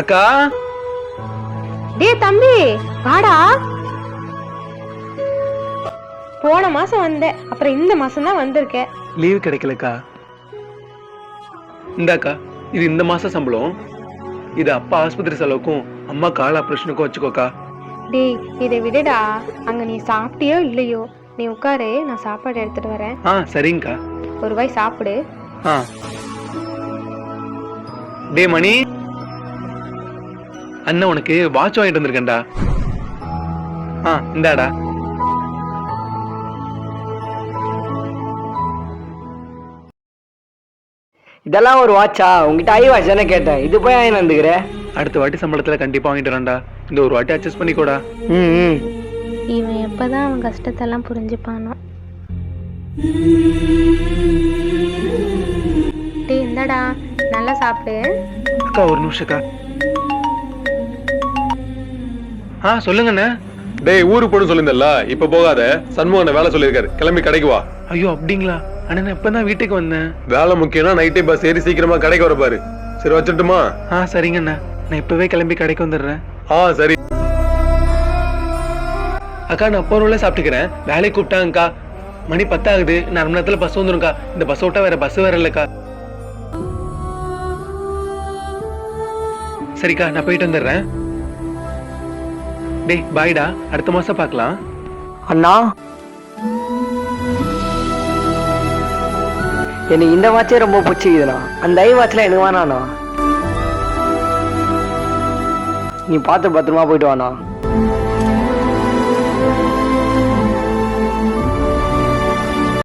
அக்கா. டேய் தம்பி வாடா. போன மாசம் வந்தேன். அப்புறம் இந்த மாசம் தான் வந்திருக்கேன். லீவு கிடைக்கலக்கா. இந்தாக்கா இது இந்த மாச சம்பளம். இது அப்பா ஆஸ்பத்திரி செலவுக்கும் அம்மா கால் ஆபரேஷனுக்கும் வச்சுக்கோக்கா. டேய் இதை விடுடா. அங்க நீ சாப்பிட்டியோ இல்லையோ நீ உட்காரு நான் சாப்பாடு எடுத்துட்டு வரேன். ஆ சரிங்கக்கா. ஒரு வாய் சாப்பிடு. ஆ. டே மணி. அண்ணன் உனக்கு வாட்ச் வாங்கிட்டு வந்திருக்கேன்டா. ஆ இந்தாடா. இதெல்லாம் ஒரு வாட்சா உங்ககிட்ட ஐ வாட்ச் தானே கேட்டேன். இது போய் ஏன் வந்துக்கிற? அடுத்த வாட்டி சம்பளத்துல கண்டிப்பா வாங்கிட்டு வரேன்டா. இந்த ஒரு வாட்டி அட்ஜஸ்ட் பண்ணிக்கோடா. ம் ம். இவன் எப்பதான் அவன் கஷ்டத்தெல்லாம் புரிஞ்சுப்பானோ. டேய் இந்தடா. நல்லா சாப்பிடு. அக்கா ஒரு நிமிஷம்க்கா ஆ சொல்லுங்கண்ணே. டேய் ஊருக்கு போன்னு சொல்லியிருந்தல்ல? இப்ப போகாத. சண்முகனை வேலை சொல்லியிருக்காரு. கிளம்பி கடைக்கு வா. ஐயோ அப்படிங்களா? அண்ணா நான் இப்பதான் வீட்டுக்கு வந்தேன். வேலை முக்கியம்னா நைட்டே பஸ் ஏறி சீக்கிரமா கடைக்கு வர பாரு. சரி வச்சிட்டுமா? ஆ சரிங்கண்ணா. நான் இப்பவே கிளம்பி கடைக்கு வந்துடுறேன். ஆ சரி. அக்கா நான் போறவங்கள சாப்பிட்டுக்கிறேன். வேலைக்கு கூப்பிட்டாங்கக்கா மணி பத்தாகுது. நான் அரை மணி நேரத்துல பஸ் வந்துரும்க்கா. இந்த பஸ் விட்டா வேற பஸ் வேற இல்லக்கா. சரிக்கா நான் போயிட்டு வந்துடுறேன். டேய் பாய்டா அடுத்த மாசம் பார்க்கலாம். அண்ணா. எனக்கு இந்த வாட்சே ரொம்ப பிடிச்சிக்குதுண்ணா அந்த ஐ வாட்ச்ல எனக்கு வேணாண்ணா. நீ பார்த்து பத்திரமா போயிட்டு வாண்ணா.